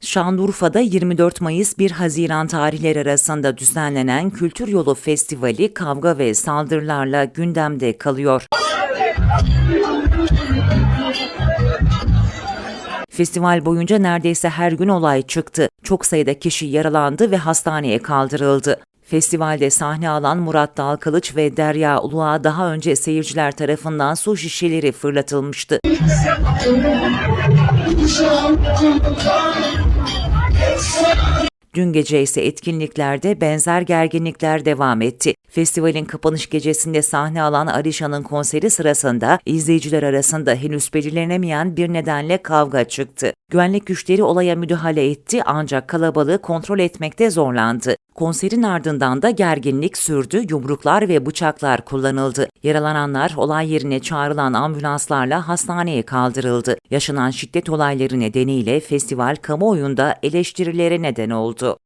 Şanlıurfa'da 24 Mayıs 1 Haziran tarihleri arasında düzenlenen Kültür Yolu Festivali kavga ve saldırılarla gündemde kalıyor. Festival boyunca neredeyse her gün olay çıktı. Çok sayıda kişi yaralandı ve hastaneye kaldırıldı. Festivalde sahne alan Murat Dalkılıç ve Derya Uluğa daha önce seyirciler tarafından su şişeleri fırlatılmıştı. Dün gece ise etkinliklerde benzer gerginlikler devam etti. Festivalin kapanış gecesinde sahne alan Alişan'ın konseri sırasında izleyiciler arasında henüz belirlenemeyen bir nedenle kavga çıktı. Güvenlik güçleri olaya müdahale etti ancak kalabalığı kontrol etmekte zorlandı. Konserin ardından da gerginlik sürdü, yumruklar ve bıçaklar kullanıldı. Yaralananlar olay yerine çağrılan ambulanslarla hastaneye kaldırıldı. Yaşanan şiddet olayları nedeniyle festival kamuoyunda eleştirilere neden oldu.